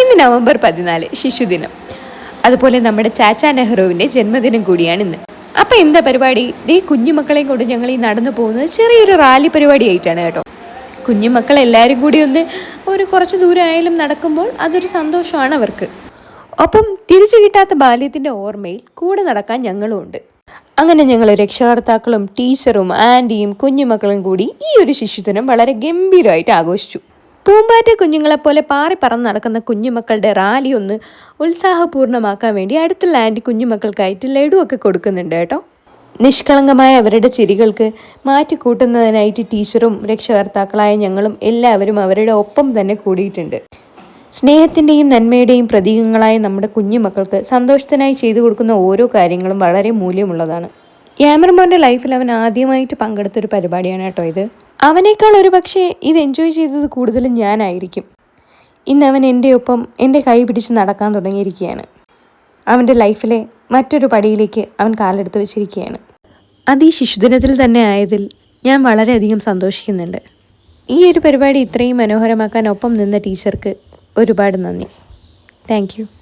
ഇന്ന് നവംബർ പതിനാല് ശിശുദിനം. അതുപോലെ നമ്മുടെ ചാച്ച നെഹ്റുവിന്റെ ജന്മദിനം കൂടിയാണ് ഇന്ന് അപ്പം എന്താ പരിപാടി? ദേ കുഞ്ഞുമക്കളെയും കൊണ്ട് ഞങ്ങൾ ഈ നടന്നു പോകുന്നത് ചെറിയൊരു റാലി പരിപാടി ആയിട്ടാണ് കേട്ടോ. കുഞ്ഞുമക്കൾ എല്ലാവരും കൂടി ഒന്ന് ഒരു കുറച്ച് ദൂരമായാലും നടക്കുമ്പോൾ അതൊരു സന്തോഷമാണ് അവർക്ക്. ഒപ്പം തിരിച്ചു കിട്ടാത്ത ബാല്യത്തിന്റെ ഓർമ്മയിൽ കൂടെ നടക്കാൻ ഞങ്ങളും ഉണ്ട്. അങ്ങനെ ഞങ്ങൾ രക്ഷകർത്താക്കളും ടീച്ചറും ആന്റിയും കുഞ്ഞുമക്കളും കൂടി ഈ ഒരു ശിശുദിനം വളരെ ഗംഭീരമായിട്ട് ആഘോഷിച്ചു. പൂമ്പാറ്റ കുഞ്ഞുങ്ങളെപ്പോലെ പാറി പറന്ന് നടക്കുന്ന കുഞ്ഞുമക്കളുടെ റാലി ഒന്ന് ഉത്സാഹപൂർണമാക്കാൻ വേണ്ടി അടുത്തുള്ള ആന്റി കുഞ്ഞുമക്കൾക്കായിട്ട് ലഡുവൊക്കെ കൊടുക്കുന്നുണ്ട് കേട്ടോ. നിഷ്കളങ്കമായ അവരുടെ ചിരികൾക്ക് മാറ്റിക്കൂട്ടുന്നതിനായിട്ട് ടീച്ചറും രക്ഷകർത്താക്കളായ ഞങ്ങളും എല്ലാവരും അവരുടെ ഒപ്പം തന്നെ കൂടിയിട്ടുണ്ട്. സ്നേഹത്തിന്റെയും നന്മയുടെയും പ്രതീകങ്ങളായ നമ്മുടെ കുഞ്ഞുമക്കൾക്ക് സന്തോഷത്തിനായി ചെയ്തു കൊടുക്കുന്ന ഓരോ കാര്യങ്ങളും വളരെ മൂല്യമുള്ളതാണ്. യാമർമോന്റെ ലൈഫിൽ അവൻ ആദ്യമായിട്ട് പങ്കെടുത്തൊരു പരിപാടിയാണ് കേട്ടോ ഇത്. അവനേക്കാൾ ഒരു പക്ഷേ ഇത് എൻജോയ് ചെയ്തത് കൂടുതലും ഞാനായിരിക്കും. ഇന്ന് അവൻ എന്റെ ഒപ്പം എന്റെ കൈ പിടിച്ച് നടക്കാൻ തുടങ്ങിയിരിക്കുകയാണ്. അവന്റെ ലൈഫിലെ മറ്റൊരു പടിയിലേക്ക് അവൻ കാലെടുത്ത് വെച്ചിരിക്കുകയാണ്. അത് ഈ ശിശുദിനത്തിൽ തന്നെ ആയതിൽ ഞാൻ വളരെയധികം സന്തോഷിക്കുന്നുണ്ട്. ഈ ഒരു പരിപാടി ഇത്രയും മനോഹരമാക്കാൻ ഒപ്പം നിന്ന ടീച്ചർക്ക് ഒരുപാട് നന്ദി. താങ്ക്